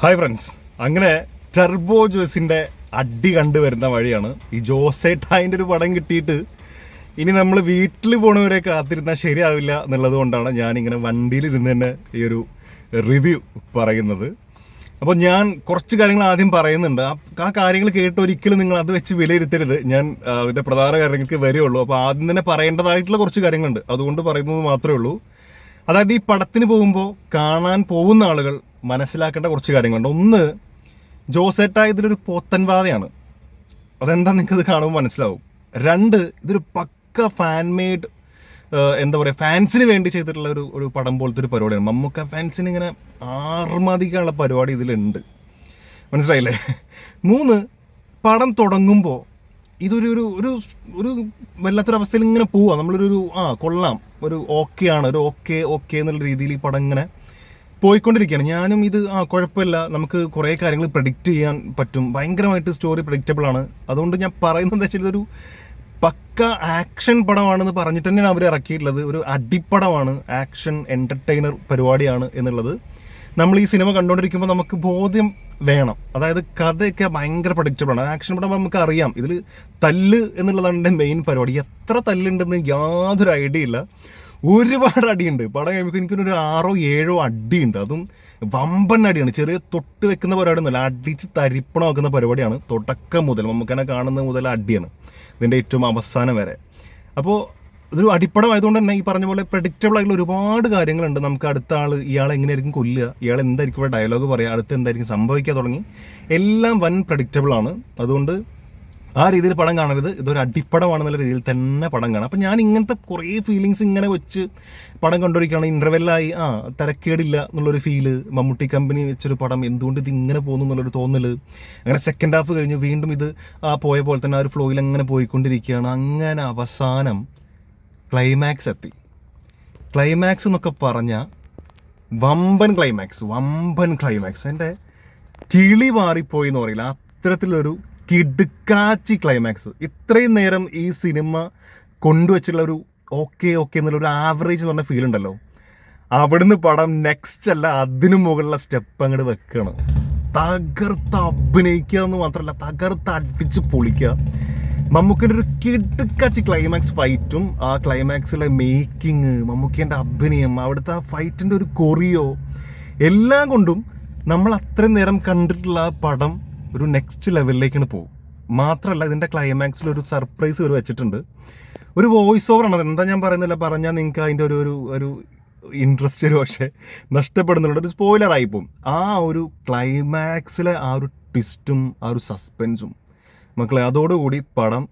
Hi friends അങ്ങനെ Turbo ജോസിന്റെ അടി കണ്ടുവരുന്ന വഴിയാണ് ഈ ജോസേട്ടായിന്റെ ഒരു പടം കിട്ടിയിട്ട് ഇനി നമ്മൾ വീട്ടിൽ പോണവരെ കാത്തിരുന്നാൽ ശരിയാവില്ല എന്നുള്ളത് കൊണ്ടാണ് ഞാനിങ്ങനെ വണ്ടിയിൽ ഇരുന്ന് തന്നെ ഈ ഒരു റിവ്യൂ പറയുന്നത്. അപ്പോൾ ഞാൻ കുറച്ച് കാര്യങ്ങൾ ആദ്യം പറയുന്നുണ്ട്. ആ കാര്യങ്ങൾ കേട്ട് ഒരിക്കലും നിങ്ങൾ അത് വെച്ച് വിലയിരുത്തരുത്. ഞാൻ അതിന്റെ പ്രധാന കാര്യങ്ങൾക്ക് വരികയുള്ളൂ അപ്പോൾ ആദ്യം തന്നെ പറയേണ്ടതായിട്ടുള്ള കുറച്ച് കാര്യങ്ങളുണ്ട്. അതുകൊണ്ട് പറയുന്നത് മാത്രമേ ഉള്ളൂ. അതായത് ഈ പടത്തിന് പോകുമ്പോൾ കാണാൻ പോകുന്ന ആളുകൾ മനസ്സിലാക്കേണ്ട കുറച്ച് കാര്യങ്ങളുണ്ട്. ഒന്ന് ജോസേട്ട ഇതിലൊരു പോത്തൻവാതയാണ് അതെന്താ നിങ്ങൾക്ക് ഇത് കാണുമ്പോൾ മനസ്സിലാവും. രണ്ട് ഇതൊരു പക്ക ഫാൻ മെയ്ഡ് എന്താ പറയുക ഫാൻസിന് വേണ്ടി ചെയ്തിട്ടുള്ള ഒരു ഒരു പടം പോലത്തെ ഒരു പരിപാടിയാണ്. മമ്മൂക്ക ഫാൻസിന് ഇങ്ങനെ ആർമാദിക്കാനുള്ള പരിപാടി ഇതിലുണ്ട്. മനസ്സിലായില്ലേ? മൂന്ന് പടം തുടങ്ങുമ്പോൾ ഇതൊരു ഒരു ഒരു ഒരു വല്ലാത്തൊരവസ്ഥയിൽ ഇങ്ങനെ പോവുക നമ്മളൊരു ആ കൊള്ളാം. ഒരു ഓക്കെ ആണ്. ഒരു ഓക്കെ ഓക്കെ എന്നുള്ള രീതിയിൽ ഈ പടം ഇങ്ങനെ പോയിക്കൊണ്ടിരിക്കുകയാണ്. ഞാനും ഇത് ആ കുഴപ്പമില്ല. നമുക്ക് കുറേ കാര്യങ്ങൾ പ്രഡിക്റ്റ് ചെയ്യാൻ പറ്റും. ഭയങ്കരമായിട്ട് സ്റ്റോറി പ്രഡിക്റ്റബിൾ ആണ്. അതുകൊണ്ട് ഞാൻ പറയുന്നത് വെച്ചാൽ ഇതൊരു പക്ക ആക്ഷൻ പടമാണെന്ന് പറഞ്ഞിട്ട് തന്നെയാണ് അവർ ഇറക്കിയിട്ടുള്ളത്. ഒരു അടിപ്പടമാണ്. ആക്ഷൻ എന്റർടൈനർ പരിപാടിയാണ് എന്നുള്ളത്. നമ്മൾ ഈ സിനിമ കണ്ടുകൊണ്ടിരിക്കുമ്പോൾ നമുക്ക് ബോധ്യം വേണം. അതായത് കഥയൊക്കെ ഭയങ്കര ആണ്. ആക്ഷൻ പടം നമുക്ക് അറിയാം. ഇതിൽ തല്ല് എന്നുള്ളതാണ് എന്റെ മെയിൻ പരിപാടി. എത്ര തല്ലുണ്ടെന്ന് യാതൊരു ഐഡിയ ഇല്ല. ഒരുപാട് അടിയുണ്ട്. പടം കഴിയുമ്പോൾ എനിക്കൊരു ആറോ ഏഴോ അടിയുണ്ട്. അതും വമ്പൻ അടിയാണ്. ചെറിയ തൊട്ട് വെക്കുന്ന പരിപാടി പരിപാടിയൊന്നുമല്ല അടിച്ച് തരിപ്പണം വെക്കുന്ന പരിപാടിയാണ്. തുടക്കം മുതൽ നമുക്കെന്നെ കാണുന്നത് മുതൽ അടിയാണ്. ഇതിന്റെ ഏറ്റവും അവസാനം വരെ. അപ്പോൾ ഇതൊരു അടിപ്പടം ആയതുകൊണ്ട് തന്നെ ഈ പറഞ്ഞ പോലെ പ്രഡിക്റ്റബിൾ ആയിട്ടുള്ള ഒരുപാട് കാര്യങ്ങളുണ്ട്. നമുക്ക് അടുത്ത ആൾ ഇയാൾ എങ്ങനെയായിരിക്കും കൊല്ലുക ഇയാൾ എന്തായിരിക്കും ഇവിടെ ഡയലോഗ് പറയുക അടുത്ത് എന്തായിരിക്കും സംഭവിക്കുക തുടങ്ങി എല്ലാം വൻ പ്രഡിക്റ്റബിൾ ആണ്. അതുകൊണ്ട് ആ രീതിയിൽ പടം കാണരുത്. ഇതൊരു അടിപ്പടമാണെന്നുള്ള രീതിയിൽ തന്നെ പടം കാണാം. അപ്പം ഞാൻ ഇങ്ങനത്തെ കുറേ ഫീലിങ്സ് ഇങ്ങനെ വെച്ച് പടം കണ്ടുപിടിക്കുകയാണ്. ഇന്റർവെല്ലായി ആ തിരക്കേടില്ല എന്നുള്ളൊരു ഫീൽ മമ്മൂട്ടി കമ്പനി വെച്ചൊരു പടം എന്തുകൊണ്ട് ഇത് ഇങ്ങനെ പോകുന്നു എന്നുള്ളൊരു തോന്നൽ അങ്ങനെ സെക്കൻഡ് ഹാഫ് കഴിഞ്ഞ് വീണ്ടും ഇത് ആ പോയ പോലെ തന്നെ ആ ഒരു ഫ്ലോയിൽ അങ്ങനെ പോയിക്കൊണ്ടിരിക്കുകയാണ്. അങ്ങനെ അവസാനം ക്ലൈമാക്സ് എത്തി. ക്ലൈമാക്സ് എന്നൊക്കെ പറഞ്ഞാൽ വമ്പൻ ക്ലൈമാക്സ് വമ്പൻ ക്ലൈമാക്സ് എന്റെ കിളി മാറിപ്പോയി എന്ന് പറയില്ല. അത്തരത്തിലൊരു കിടുക്കാച്ചി ക്ലൈമാക്സ് ഇത്രയും നേരം ഈ സിനിമ കൊണ്ടുവച്ചിട്ടുള്ള ഒരു ഓക്കെ ഓക്കെ എന്നുള്ള ഒരു ആവറേജ് എന്ന് പറഞ്ഞ ഫീൽ ഉണ്ടല്ലോ. അവിടുന്ന് പടം നെക്സ്റ്റ് അല്ല അതിനു മുകളിലുള്ള സ്റ്റെപ്പ് അങ്ങോട്ട് വെക്കണം. തകർത്ത് അഭിനയിക്കുക എന്ന് മാത്രമല്ല തകർത്ത് അടിച്ച് പൊളിക്കുക. മമ്മൂക്കിന്റെ ഒരു കിടുക്കാച്ചി ക്ലൈമാക്സ് ഫൈറ്റും ആ ക്ലൈമാക്സിലെ മേക്കിങ് മമ്മൂക്കിന്റെ അഭിനയം അവിടുത്തെ ആ ഫൈറ്റിന്റെ ഒരു കൊറിയോ എല്ലാം കൊണ്ടും നമ്മൾ അത്രയും നേരം കണ്ടിട്ടുള്ള ആ പടം ഒരു നെക്സ്റ്റ് ലെവലിലേക്കാണ് പോകും. മാത്രമല്ല ഇതിന്റെ ക്ലൈമാക്സിൽ ഒരു സർപ്രൈസ് ഒരു വെച്ചിട്ടുണ്ട്. ഒരു വോയിസ് ഓവർ ആണ്. എന്താ ഞാൻ പറയുന്നില്ല പറഞ്ഞാൽ നിങ്ങൾക്ക് അതിന്റെ ഒരു ഒരു ഒരു ഇൻട്രസ്റ്റ് ഒരു പക്ഷേ നഷ്ടപ്പെടുന്നുണ്ട് ഒരു സ്പോയിലർ പോകും. ആ ഒരു ക്ലൈമാക്സിലെ ആ ഒരു ട്വിസ്റ്റും ആ ഒരു സസ്പെൻസും മക്കളെ അതോടുകൂടി പടം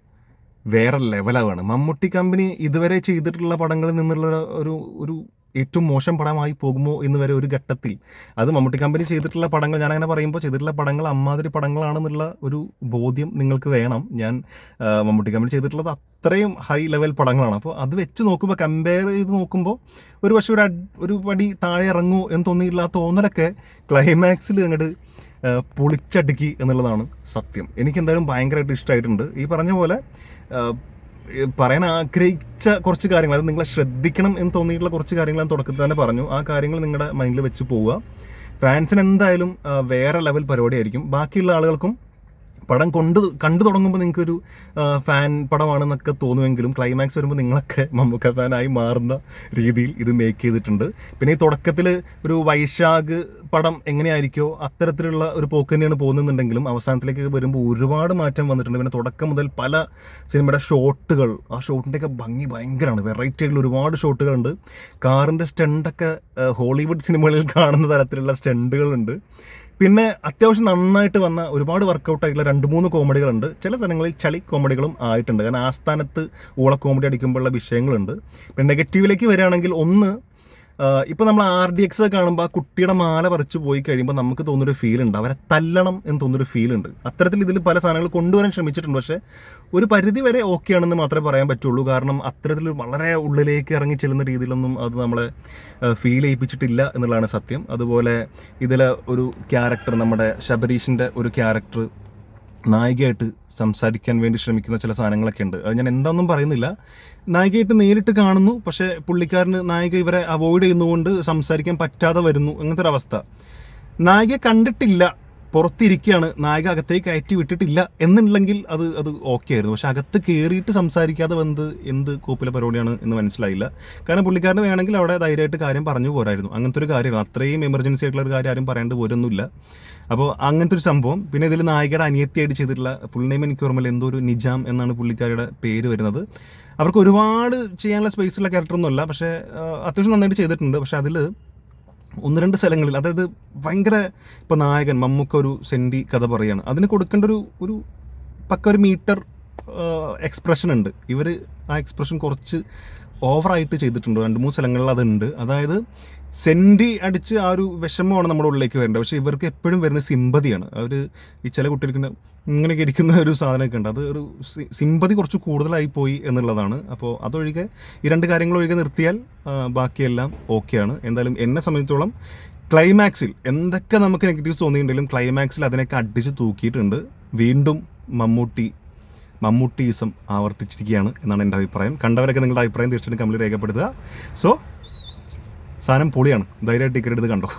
വേറെ ലെവലാവാണ് മമ്മൂട്ടി കമ്പനി ഇതുവരെ ചെയ്തിട്ടുള്ള പടങ്ങളിൽ നിന്നുള്ള ഒരു ഒരു ഏറ്റവും മോശം പടമായി പോകുമോ എന്ന് വരെ ഒരു ഘട്ടത്തിൽ. അത് മമ്മൂട്ടി കമ്പനി ചെയ്തിട്ടുള്ള പടങ്ങൾ ഞാൻ അങ്ങനെ പറയുമ്പോൾ ചെയ്തിട്ടുള്ള പടങ്ങൾ അമ്മാതിരി പടങ്ങളാണെന്നുള്ള ഒരു ബോധ്യം നിങ്ങൾക്ക് വേണം. ഞാൻ മമ്മൂട്ടി കമ്പനി ചെയ്തിട്ടുള്ളത് അത്രയും ഹൈ ലെവൽ പടങ്ങളാണ്. അപ്പോൾ അത് വെച്ച് നോക്കുമ്പോൾ കമ്പയർ ചെയ്ത് നോക്കുമ്പോൾ ഒരു പക്ഷേ ഒരു ഒരു പടി താഴെ ഇറങ്ങുമോ എന്ന് തോന്നിയില്ല ആ തോന്നലൊക്കെ ക്ലൈമാക്സിൽ അങ്ങോട്ട് പൊളിച്ചടുക്കി എന്നുള്ളതാണ് സത്യം. എനിക്ക് എന്തായാലും ഭയങ്കരമായിട്ട് ഇഷ്ടമായിട്ടുണ്ട് ഈ പറഞ്ഞ പോലെ പറയാൻ ആഗ്രഹിച്ച കുറച്ച് കാര്യങ്ങൾ അത് നിങ്ങളെ ശ്രദ്ധിക്കണം എന്ന് തോന്നിയിട്ടുള്ള കുറച്ച് കാര്യങ്ങൾ ഞാൻ തുടക്കത്തിൽ തന്നെ പറഞ്ഞു. ആ കാര്യങ്ങൾ നിങ്ങളുടെ മൈൻഡിൽ വെച്ച് പോവുക. ഫാൻസിന് എന്തായാലും വേറെ ലെവൽ പരിപാടിയായിരിക്കും. ബാക്കിയുള്ള ആളുകൾക്കും പടം കൊണ്ട് കണ്ടു തുടങ്ങുമ്പോൾ നിങ്ങൾക്കൊരു ഫാൻ പടമാണെന്നൊക്കെ തോന്നുമെങ്കിലും ക്ലൈമാക്സ് വരുമ്പോൾ നിങ്ങളൊക്കെ മമ്മൂക്ക ഫാനായി മാറുന്ന രീതിയിൽ ഇത് മേക്ക് ചെയ്തിട്ടുണ്ട്. പിന്നെ ഈ തുടക്കത്തിൽ ഒരു വൈശാഖ് പടം എങ്ങനെയായിരിക്കോ അത്തരത്തിലുള്ള ഒരു പോക്ക് തന്നെയാണ് പോകുന്നുണ്ടെങ്കിലും അവസാനത്തിലേക്ക് വരുമ്പോൾ ഒരുപാട് മാറ്റം വന്നിട്ടുണ്ട്. പിന്നെ തുടക്കം മുതൽ പല സിനിമയുടെ ഷോട്ടുകൾ ആ ഷോട്ടിന്റെയൊക്കെ ഭംഗി ഭയങ്കരമാണ്. വെറൈറ്റി ആയിട്ടുള്ള ഒരുപാട് ഷോട്ടുകളുണ്ട്. കാറിന്റെ സ്റ്റണ്ടൊക്കെ ഹോളിവുഡ് സിനിമകളിൽ കാണുന്ന തരത്തിലുള്ള സ്റ്റണ്ടുകളുണ്ട്. പിന്നെ അത്യാവശ്യം നന്നായിട്ട് വന്ന ഒരുപാട് വർക്കൗട്ട് ആയിട്ടുള്ള രണ്ട് മൂന്ന് കോമഡികളുണ്ട് ചില സ്ഥലങ്ങളിൽ ചളി കോമഡികളും ആയിട്ടുണ്ട്. കാരണം ആസ്ഥാനത്ത് ഊള കോമഡി അടിക്കുമ്പോഴുള്ള വിഷയങ്ങളുണ്ട്. പിന്നെ നെഗറ്റീവിലേക്ക് വരികയാണെങ്കിൽ ഒന്ന് ഇപ്പോൾ നമ്മൾ ആർ ഡി എക്സ് കാണുമ്പോൾ ആ കുട്ടിയുടെ മാല പറിച്ചു പോയി കഴിയുമ്പോൾ നമുക്ക് തോന്നുന്നൊരു ഫീൽ ഉണ്ട്. അവരെ തല്ലണം എന്ന് തോന്നുന്നൊരു ഫീൽ ഉണ്ട്. അത്തരത്തിൽ ഇതിൽ പല സാധനങ്ങൾ കൊണ്ടുവരാൻ ശ്രമിച്ചിട്ടുണ്ട്. പക്ഷേ ഒരു പരിധി വരെ ഓക്കെ ആണെന്ന് മാത്രമേ പറയാൻ പറ്റുള്ളൂ. കാരണം അത്തരത്തിൽ വളരെ ഉള്ളിലേക്ക് ഇറങ്ങി ചെല്ലുന്ന രീതിയിലൊന്നും അത് നമ്മളെ ഫീൽ ചെയ്യിപ്പിച്ചിട്ടില്ല എന്നുള്ളതാണ് സത്യം. അതുപോലെ ഇതിലെ ഒരു ക്യാരക്ടർ നമ്മുടെ ശബരീഷിന്റെ ഒരു ക്യാരക്ടർ നായികയായിട്ട് സംസാരിക്കാൻ വേണ്ടി ശ്രമിക്കുന്ന ചില സാധനങ്ങളൊക്കെ ഉണ്ട്. അത് ഞാൻ എന്താണെന്നും പറയുന്നില്ല. നായികയായിട്ട് നേരിട്ട് കാണുന്നു പക്ഷേ പുള്ളിക്കാരന് നായിക ഇവരെ അവോയ്ഡ് ചെയ്യുന്നതുകൊണ്ട് സംസാരിക്കാൻ പറ്റാതെ വരുന്നു. അങ്ങനത്തെ ഒരു അവസ്ഥ. നായിക കണ്ടിട്ടില്ല. പുറത്തിരിക്കുകയാണ്. നായക അകത്തേക്ക് കയറ്റി വിട്ടിട്ടില്ല എന്നുണ്ടെങ്കിൽ അത് അത് ഓക്കെ ആയിരുന്നു. പക്ഷെ അകത്ത് കയറിയിട്ട് സംസാരിക്കാതെ വന്നത് എന്ത് കോപ്പിലെ പരിപാടിയാണ് എന്ന് മനസ്സിലായില്ല. കാരണം പുള്ളിക്കാരന് വേണമെങ്കിൽ അവിടെ ധൈര്യമായിട്ട് കാര്യം പറഞ്ഞു പോരായിരുന്നു. അങ്ങനത്തെ ഒരു കാര്യമാണ്. അത്രയും എമർജൻസി ആയിട്ടുള്ള ഒരു കാര്യം ആരും പറയേണ്ട പോരൊന്നുമില്ല. അപ്പോൾ അങ്ങനത്തെ ഒരു സംഭവം. പിന്നെ ഇതിൽ നായികയുടെ അനിയത്തിയായിട്ട് ചെയ്തിട്ടുള്ള ഫുൾ നെയിം എനിക്ക് ഓർമ്മയില്ല. എന്തോ ഒരു നിജാം എന്നാണ് പുള്ളിക്കാരുടെ പേര് വരുന്നത്. അവർക്ക് ഒരുപാട് ചെയ്യാനുള്ള സ്പേസ് ഉള്ള ക്യാരക്ടറൊന്നുമല്ല പക്ഷേ അത്യാവശ്യം നന്നായിട്ട് ചെയ്തിട്ടുണ്ട്. പക്ഷേ അതിൽ ഒന്ന് രണ്ട് സ്ഥലങ്ങളിൽ അതായത് ഭയങ്കര ഇപ്പോൾ നായകൻ മമ്മൂക്ക ഒരു സെന്റി കഥ പറയാണ്. അതിന് കൊടുക്കേണ്ട ഒരു ഒരു പക്ക ഒരു മീറ്റർ എക്സ്പ്രഷൻ ഉണ്ട്. ഇവർ ആ എക്സ്പ്രഷൻ കുറച്ച് ഓവറായിട്ട് ചെയ്തിട്ടുണ്ട്. രണ്ട് മൂന്ന് സ്ഥലങ്ങളിൽ അതുണ്ട്. അതായത് സെന്റി അടിച്ച് ആ ഒരു വിഷമമാണ് നമ്മുടെ ഉള്ളിലേക്ക് വരേണ്ടത് പക്ഷേ ഇവർക്ക് എപ്പോഴും വരുന്ന സിമ്പതിയാണ്. അവർ ഈ ചില കുട്ടികൾക്ക് ഇങ്ങനെയൊക്കെ ഇരിക്കുന്ന ഒരു സാധനമൊക്കെ ഉണ്ട്. അത് ഒരു സിമ്പതി കുറച്ച് കൂടുതലായി പോയി എന്നുള്ളതാണ്. അപ്പോൾ അതൊഴികെ ഈ രണ്ട് കാര്യങ്ങൾ ഒഴികെ നിർത്തിയാൽ ബാക്കിയെല്ലാം ഓക്കെയാണ്. എന്തായാലും എന്നെ സംബന്ധിച്ചോളം ക്ലൈമാക്സിൽ എന്തൊക്കെ നമുക്ക് നെഗറ്റീവ്സ് തോന്നിയിട്ടുണ്ടെങ്കിലും ക്ലൈമാക്സിൽ അതിനൊക്കെ അടിച്ച് തൂക്കിയിട്ടുണ്ട്. വീണ്ടും മമ്മൂട്ടി മമ്മൂട്ടീസം ആവർത്തിച്ചിരിക്കുകയാണ് എന്നാണ് എന്റെ അഭിപ്രായം. കണ്ടവരൊക്കെ നിങ്ങളുടെ അഭിപ്രായം തീർച്ചയായിട്ടും കമ്മിൽ രേഖപ്പെടുത്തുക. സോ സാധനം പൊളിയാണ്. ധൈര്യമായിട്ട് ടിക്കറ്റ് എടുത്ത് കണ്ടോ?